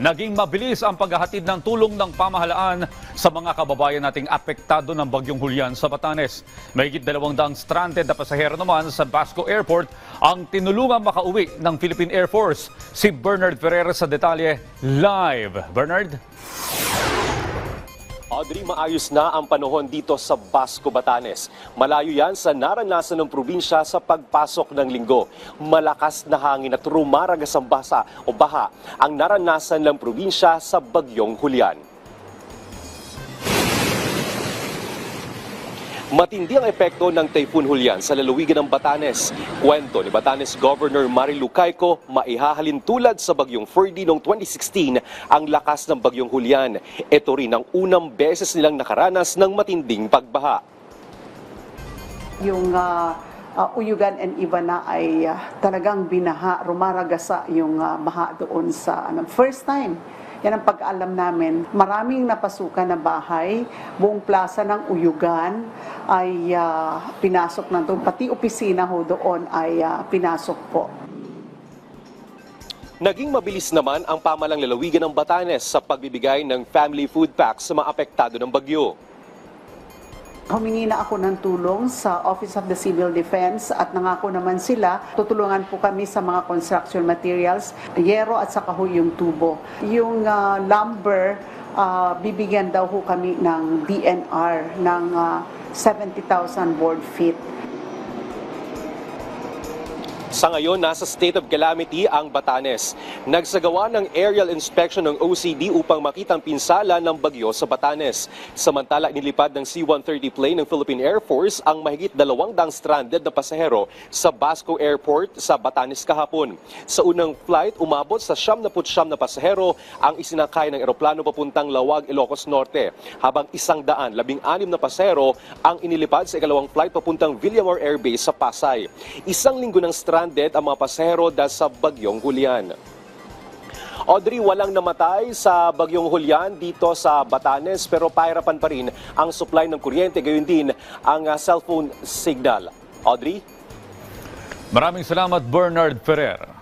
naging mabilis ang paghahatid ng tulong ng pamahalaan sa mga kababayan nating apektado ng bagyong Julian sa Batanes. Mahigit dalawang daang stranded na pasahero naman sa Basco Airport ang tinulungan makauwi ng Philippine Air Force. Si Bernard Ferrer sa detalye live. Bernard? Audrey, maayos na ang panahon dito sa Basco, Batanes. Malayo yan sa naranasan ng probinsya sa pagpasok ng linggo. Malakas na hangin at rumaragas ang basa o baha ang naranasan ng probinsya sa bagyong Julian. Matindi ang epekto ng Typhoon Julian sa lalawigan ng Batanes. Kwento ni Batanes Governor Marilu Cayco, maihahalin tulad sa bagyong Ferdy noong 2016 ang lakas ng bagyong Julian. Ito rin ang unang beses nilang nakaranas ng matinding pagbaha. yung ah, ah, Uyugan and Ivana ay ah, talagang binaha, rumaragasa yung ah, baha doon sa ano, first time. Yan ang pag-alam namin. Maraming napasukan na bahay, buong plaza ng Uyugan ay ah, pinasok na doon. Pati opisina ho doon ay ah, pinasok po. Naging mabilis naman ang pamalang lalawigan ng Batanes sa pagbibigay ng family food packs sa mga apektado ng bagyo. Humingi na ako ng tulong sa Office of the Civil Defense at nangako naman sila, tutulungan po kami sa mga construction materials, yero at saka ho yung tubo. Yung ah, lumber, ah, bibigyan daw ho kami ng DNR ng ah, 70,000 board feet. Sa ngayon, nasa state of calamity ang Batanes. Nagsagawa ng aerial inspection ng OCD upang makita ang pinsala ng bagyo sa Batanes. Samantala, inilipad ng C-130 plane ng Philippine Air Force ang mahigit dalawang dang stranded na pasahero sa Basco Airport sa Batanes kahapon. Sa unang flight, umabot sa siyam na putsyam na pasahero ang isinakay ng eroplano papuntang Lawag, Ilocos Norte. Habang isang daan, labing anim na pasahero ang inilipad sa ikalawang flight papuntang Villamor Air Base sa Pasay. Isang linggo ng stranded ang mga pasahero dahil sa bagyong Julian. Audrey, walang namatay sa bagyong Julian dito sa Batanes pero pahirapan pa rin ang supply ng kuryente gayon din ang ah, cellphone signal. Audrey? Maraming salamat Bernard Ferrer.